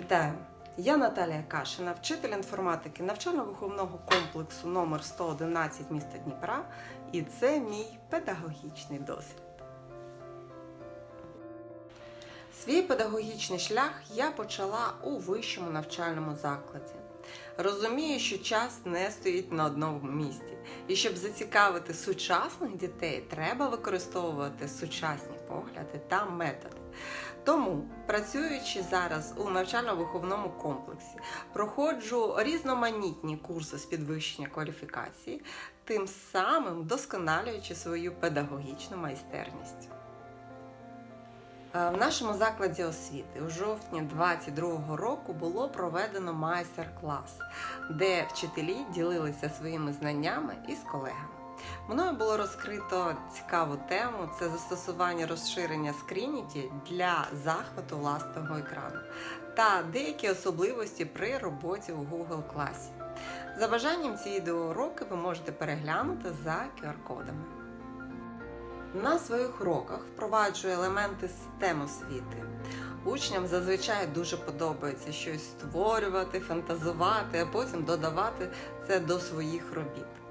Вітаю! Я Наталія Кашина, вчитель інформатики навчально-виховного комплексу номер 111 міста Дніпра, і це мій педагогічний досвід. Свій педагогічний шлях я почала у вищому навчальному закладі. Розумію, що час не стоїть на одному місці, і щоб зацікавити сучасних дітей, треба використовувати сучасні погляди та методи. Тому, працюючи зараз у навчально-виховному комплексі, проходжу різноманітні курси з підвищення кваліфікації, тим самим вдосконалюючи свою педагогічну майстерність. Е, В нашому закладі освіти у жовтні 2022 року було проведено майстер-клас, де вчителі ділилися своїми знаннями із колегами. Мною було розкрито цікаву тему це застосування розширення Screenity для захвату власного екрану та деякі особливості при роботі у Google класі. За бажанням ці відеоуроки ви можете переглянути за QR-кодами. На своїх уроках впроваджую елементи систем освіти. Учням зазвичай дуже подобається щось створювати, фантазувати, а потім додавати це до своїх робіт.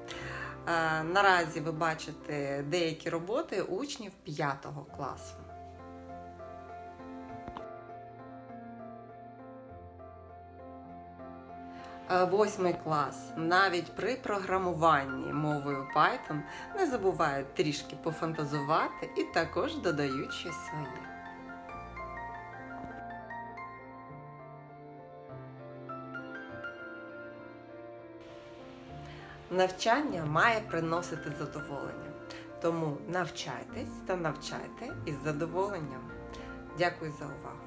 Е, Наразі ви бачите деякі роботи учнів 5 класу. Е, Восьмий клас. Навіть при програмуванні мовою Python не забувають трішки пофантазувати і також додають щось своє. Навчання має приносити задоволення. Тому навчайтесь та навчайте із задоволенням. Дякую за увагу!